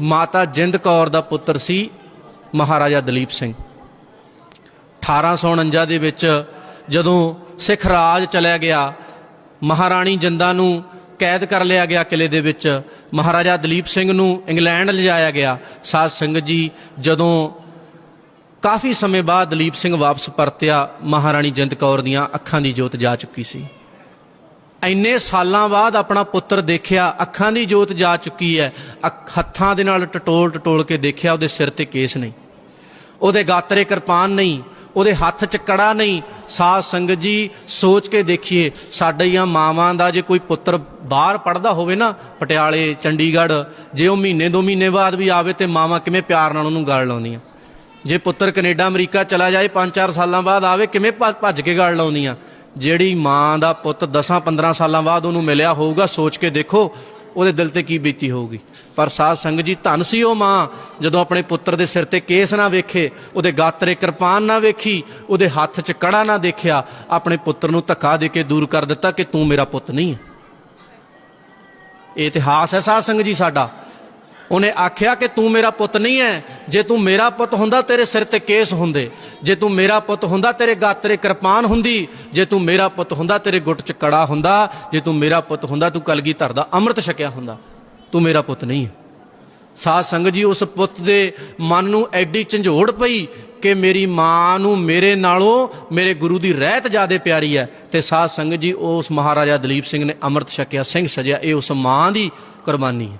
ਮਾਤਾ ਜਿੰਦ ਕੌਰ ਦਾ ਪੁੱਤਰ ਸੀ ਮਹਾਰਾਜਾ ਦਲੀਪ ਸਿੰਘ। 1849 ਦੇ ਵਿੱਚ ਜਦੋਂ ਸਿੱਖ ਰਾਜ ਚਲਿਆ ਗਿਆ, ਮਹਾਰਾਣੀ ਜਿੰਦਾ ਨੂੰ ਕੈਦ ਕਰ ਲਿਆ ਗਿਆ ਕਿਲੇ ਦੇ ਵਿੱਚ, ਮਹਾਰਾਜਾ ਦਲੀਪ ਸਿੰਘ ਨੂੰ ਇੰਗਲੈਂਡ ਲਿਜਾਇਆ ਗਿਆ। ਸਾਧ ਸੰਗਤ ਜੀ, ਜਦੋਂ ਕਾਫੀ ਸਮੇਂ ਬਾਅਦ ਦਲੀਪ ਸਿੰਘ ਵਾਪਸ ਪਰਤਿਆ, ਮਹਾਰਾਣੀ ਜਿੰਦ ਕੌਰ ਦੀਆਂ ਅੱਖਾਂ ਦੀ ਜੋਤ ਜਾ ਚੁੱਕੀ ਸੀ। ਇੰਨੇ ਸਾਲਾਂ ਬਾਅਦ ਆਪਣਾ ਪੁੱਤਰ ਦੇਖਿਆ, ਅੱਖਾਂ ਦੀ ਜੋਤ ਜਾ ਚੁੱਕੀ ਹੈ। ਅੱਖ- ਹੱਥਾਂ ਦੇ ਨਾਲ ਟਟੋਲ ਟਟੋਲ ਕੇ ਦੇਖਿਆ, ਉਹਦੇ ਸਿਰ ਤੇ ਕੇਸ ਨਹੀਂ। ਉਹਦੇ ਗਾਤਰੇ ਕਿਰਪਾਨ ਨਹੀਂ, ਉਹਦੇ ਹੱਥ 'ਚ ਕੜਾ ਨਹੀਂ। ਸਾਧ ਸੰਗਤ ਜੀ, ਸੋਚ ਕੇ ਦੇਖੀਏ, ਸਾਡੀਆਂ ਮਾਵਾਂ ਦਾ ਜੇ ਕੋਈ ਪੁੱਤਰ ਬਾਹਰ ਪੜਦਾ ਹੋਵੇ ਨਾ, ਪਟਿਆਲੇ, ਚੰਡੀਗੜ੍ਹ, ਜੇ ਉਹ ਮਹੀਨੇ ਦੋ ਮਹੀਨੇ ਬਾਅਦ ਵੀ ਆਵੇ ਤੇ ਮਾਵਾਂ ਕਿਵੇਂ ਪਿਆਰ ਨਾਲ ਉਹਨੂੰ ਗਾਲ ਲਾਉਂਦੀਆਂ? ਜੇ ਪੁੱਤਰ ਕੈਨੇਡਾ, ਅਮਰੀਕਾ ਚਲਾ ਜਾਏ 5-4 ਸਾਲਾਂ ਬਾਅਦ ਆਵੇ, ਕਿਵੇਂ ਭੱਜ- ਭੱਜ ਕੇ ਗਾਲ ਲਾਉਂਦੀਆਂ? ਜਿਹੜੀ ਮਾਂ ਦਾ ਪੁੱਤ 10-15 ਸਾਲਾਂ ਬਾਅਦ ਉਹਨੂੰ ਮਿਲਿਆ ਹੋਊਗਾ, ਸੋਚ ਕੇ ਦੇਖੋ ਉਹਦੇ ਦਿਲ ਤੇ ਕੀ ਬੀਤੀ ਹੋਊਗੀ। ਪਰ ਸਾਧ ਸੰਗਤ ਜੀ, ਧੰਨ ਸੀ ਉਹ ਮਾਂ, ਜਦੋਂ ਆਪਣੇ ਪੁੱਤਰ ਦੇ ਸਿਰ ਤੇ ਕੇਸ ਨਾ ਵੇਖੇ, ਉਹਦੇ ਗਾਤਰੇ ਕਿਰਪਾਨ ਨਾ ਵੇਖੀ, ਉਹਦੇ ਹੱਥ 'ਚ ਕੜਾ ਨਾ ਦੇਖਿਆ, ਆਪਣੇ ਪੁੱਤਰ ਨੂੰ ਧੱਕਾ ਦੇ ਕੇ ਦੂਰ ਕਰ ਦਿੱਤਾ ਕਿ ਤੂੰ ਮੇਰਾ ਪੁੱਤ ਨਹੀਂ ਹੈ। ਇਹ ਇਤਿਹਾਸ ਹੈ ਸਾਧ ਸੰਗਤ ਜੀ ਸਾਡਾ। ਉਹਨੇ ਆਖਿਆ ਕਿ ਤੂੰ ਮੇਰਾ ਪੁੱਤ ਨਹੀਂ ਹੈ ਜੇ ਤੂੰ ਮੇਰਾ ਪੁੱਤ ਹੁੰਦਾ, ਤੇਰੇ ਸਿਰ ਤੇ ਕੇਸ ਹੁੰਦੇ। ਜੇ ਤੂੰ ਮੇਰਾ ਪੁੱਤ ਹੁੰਦਾ, ਤੇਰੇ ਗਾਤਰੇ ਕਿਰਪਾਨ ਹੁੰਦੀ। ਜੇ ਤੂੰ ਮੇਰਾ ਪੁੱਤ ਹੁੰਦਾ, ਤੇਰੇ ਗੁੱਟ 'ਚ ਕੜਾ ਹੁੰਦਾ। ਜੇ ਤੂੰ ਮੇਰਾ ਪੁੱਤ ਹੁੰਦਾ, ਤੂੰ ਕਲਗੀ ਧਰਦਾ ਅੰਮ੍ਰਿਤ ਛਕਿਆ ਹੁੰਦਾ। ਤੂੰ ਮੇਰਾ ਪੁੱਤ ਨਹੀਂ ਹੈ ਸਾਧ ਸੰਗਤ ਜੀ, ਉਸ ਪੁੱਤ ਦੇ ਮਨ ਨੂੰ ਐਡੀ ਝੰਜੋੜ ਪਈ ਕਿ ਮੇਰੀ ਮਾਂ ਨੂੰ ਮੇਰੇ ਨਾਲੋਂ ਮੇਰੇ ਗੁਰੂ ਦੀ ਰਹਿਤ ਜ਼ਿਆਦੇ ਪਿਆਰੀ ਹੈ ਤੇ ਸਾਧ ਸੰਗਤ ਜੀ, ਉਸ ਮਹਾਰਾਜਾ ਦਲੀਪ ਸਿੰਘ ਨੇ ਅੰਮ੍ਰਿਤ ਛਕਿਆ, ਸਿੰਘ ਸਜਿਆ, ਇਹ ਉਸ ਮਾਂ ਦੀ ਕੁਰਬਾਨੀ ਹੈ